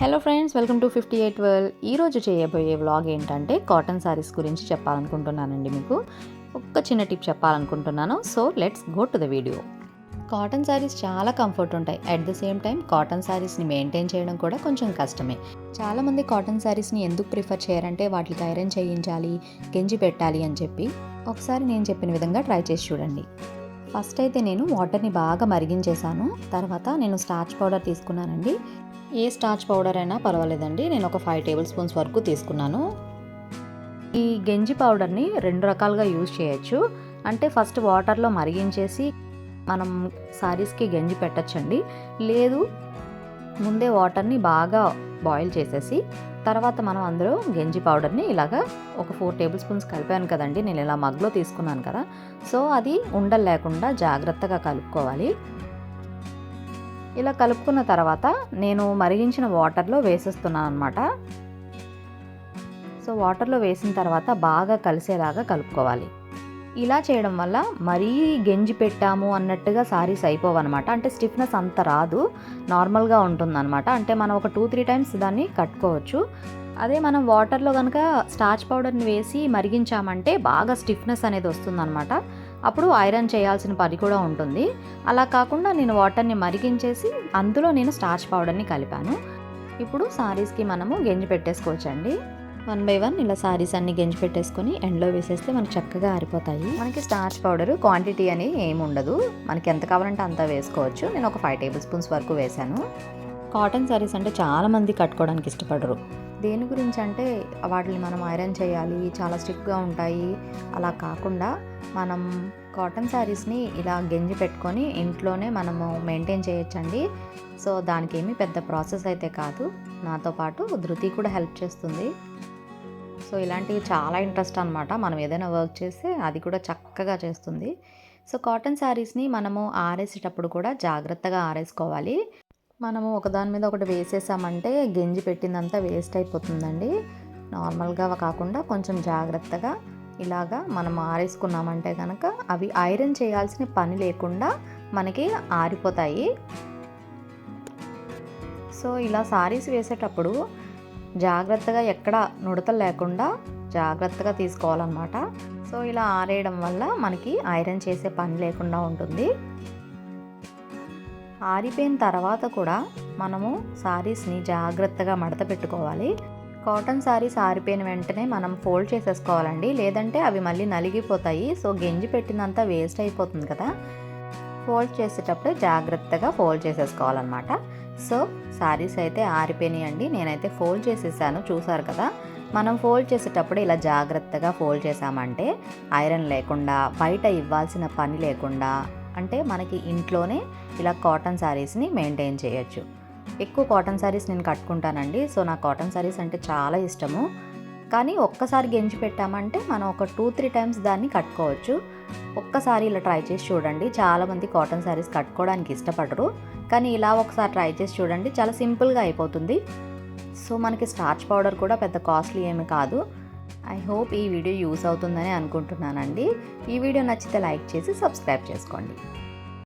Hello friends welcome to fifty eight world ఈరోజు చేయబోయే vlog ఏంటంటే కాటన్ శారీస్ గురించి చెప్పాలనుకుంటున్నానండి మీకు. ఒక్క చిన్న టిప్ చెప్పాలనుకుంటున్నాను. So let's go to the video cotton sarees చాలా కంఫర్ట్ ఉంటాయి. At the same time cotton శారీస్ని maintain చేయడం కూడా కొంచెం కష్టమే. చాలామంది కాటన్ శారీస్ని ఎందుకు ప్రిఫర్ చేయరంటే వాటికి ఐరన్ చేయించాలి గెంజి పెట్టాలి అని చెప్పి. ఒకసారి నేను చెప్పిన విధంగా ట్రై చేసి చూడండి. ఫస్ట్ అయితే నేను వాటర్ని బాగా మరిగించేశాను. తర్వాత నేను స్టార్చ్ పౌడర్ తీసుకున్నానండి. ఏ స్టార్చ్ పౌడర్ అయినా పర్వాలేదండి. నేను ఒక ఫైవ్ టేబుల్ స్పూన్స్ వరకు తీసుకున్నాను. ఈ గెంజి పౌడర్ని రెండు రకాలుగా యూజ్ చేయొచ్చు. అంటే ఫస్ట్ వాటర్లో మరిగించేసి మనం సారీస్కి గంజి పెట్టచ్చండి. లేదు ముందే వాటర్ని బాగా బాయిల్ చేసేసి తర్వాత మనం అందులో గంజి పౌడర్ని ఇలాగా ఒక ఫోర్ టేబుల్ స్పూన్స్ కలిపాను కదండి నేను ఇలా మగ్లో తీసుకున్నాను కదా. సో అది ఉండలు లేకుండా జాగ్రత్తగా కలుపుకోవాలి. ఇలా కలుపుకున్న తర్వాత నేను మరిగించిన వాటర్లో వేసేస్తున్నాను అనమాట సో వాటర్లో వేసిన తర్వాత బాగా కలిసేలాగా కలుపుకోవాలి. ఇలా చేయడం వల్ల మరీ గెంజి పెట్టాము అన్నట్టుగా సారీస్ అయిపోవన్నమాట. అంటే స్టిఫ్నెస్ అంత రాదు. నార్మల్గా ఉంటుందన్నమాట. అంటే మనం ఒక టూ త్రీ టైమ్స్ దాన్ని కట్టుకోవచ్చు. అదే మనం వాటర్లో కనుక స్టార్చ్ పౌడర్ని వేసి మరిగించామంటే బాగా స్టిఫ్నెస్ అనేది వస్తుందన్నమాట. అప్పుడు ఐరన్ చేయాల్సిన పని కూడా ఉంటుంది. అలా కాకుండా నేను వాటర్ని మరిగించేసి అందులో నేను స్టార్చ్ పౌడర్ని కలిపాను. ఇప్పుడు సారీస్కి మనము గెంజి పెట్టేసుకోవచ్చండి. వన్ బై వన్ ఇలా సారీస్ అన్ని గెంజి పెట్టేసుకొని ఎండ్లో వేసేస్తే మనకి చక్కగా ఆరిపోతాయి. మనకి స్టార్చ్ పౌడర్ క్వాంటిటీ అని ఏమి ఉండదు. మనకి ఎంత కావాలంటే అంత వేసుకోవచ్చు. నేను ఒక ఫైవ్ టేబుల్ స్పూన్స్ వరకు వేశాను. కాటన్ సారీస్ అంటే చాలామంది కట్టుకోవడానికి ఇష్టపడరు. దేని గురించి అంటే వాటిని మనం ఐరన్ చేయాలి చాలా స్టిఫ్గా ఉంటాయి. అలా కాకుండా మనం కాటన్ శారీస్ని ఇలా గెంజి పెట్టుకొని ఇంట్లోనే మనము మెయింటైన్ చేయొచ్చండి. సో దానికి ఏమీ పెద్ద ప్రాసెస్ అయితే కాదు. నాతో పాటు ధృతి కూడా హెల్ప్ చేస్తుంది. సో ఇలాంటివి చాలా ఇంట్రెస్ట్ అనమాట మనం ఏదైనా వర్క్ చేస్తే అది కూడా చక్కగా చేస్తుంది. సో కాటన్ శారీస్ని మనము ఆరేసేటప్పుడు కూడా జాగ్రత్తగా ఆరేసుకోవాలి. మనము ఒకదాని మీద ఒకటి వేసేసామంటే గెంజి పెట్టిందంతా వేస్ట్ అయిపోతుందండి. నార్మల్గా కాకుండా కొంచెం జాగ్రత్తగా ఇలాగా మనం ఆరేసుకున్నామంటే కనుక అవి ఐరన్ చేయాల్సిన పని లేకుండా మనకి ఆరిపోతాయి. సో ఇలా సారీస్ వేసేటప్పుడు జాగ్రత్తగా ఎక్కడ నుడతలు లేకుండా జాగ్రత్తగా తీసుకోవాలన్నమాట. సో ఇలా ఆరేయడం వల్ల మనకి ఐరన్ చేసే పని లేకుండా ఉంటుంది. ఆరిపోయిన తర్వాత కూడా మనము శారీస్ని జాగ్రత్తగా మడత పెట్టుకోవాలి. కాటన్ సారీస్ ఆరిపోయిన వెంటనే మనం ఫోల్డ్ చేసేసుకోవాలండి. లేదంటే అవి మళ్ళీ నలిగిపోతాయి. సో గెంజి పెట్టినంత వేస్ట్ అయిపోతుంది కదా. ఫోల్డ్ చేసేటప్పుడు జాగ్రత్తగా ఫోల్డ్ చేసేసుకోవాలన్నమాట. సో శారీస్ అయితే ఆరిపోయినాయండి. నేనైతే ఫోల్డ్ చేసేసాను. చూసారు కదా? మనం ఫోల్డ్ చేసేటప్పుడు ఇలా జాగ్రత్తగా ఫోల్డ్ చేసామంటే ఐరన్ లేకుండా బయట ఇవ్వాల్సిన పని లేకుండా అంటే మనకి ఇంట్లోనే ఇలా కాటన్ శారీస్ని మెయింటైన్ చేయొచ్చు. ఎక్కువ కాటన్ శారీస్ నేను కట్టుకుంటానండి. సో నాకు కాటన్ శారీస్ అంటే చాలా ఇష్టము. కానీ ఒక్కసారి గెంజి పెట్టామంటే మనం ఒక టూ త్రీ టైమ్స్ దాన్ని కట్టుకోవచ్చు. ఒక్కసారి ఇలా ట్రై చేసి చూడండి. చాలామంది కాటన్ శారీస్ కట్టుకోవడానికి ఇష్టపడరు. కానీ ఇలా ఒకసారి ట్రై చేసి చూడండి. చాలా సింపుల్గా అయిపోతుంది. సో మనకి స్టార్చ్ పౌడర్ కూడా పెద్ద కాస్ట్లీ ఏమి కాదు. ఐ హోప్ ఈ వీడియో యూస్ అవుతుందని అనుకుంటున్నానండి. ఈ వీడియో నచ్చితే లైక్ చేసి సబ్స్క్రైబ్ చేసుకోండి.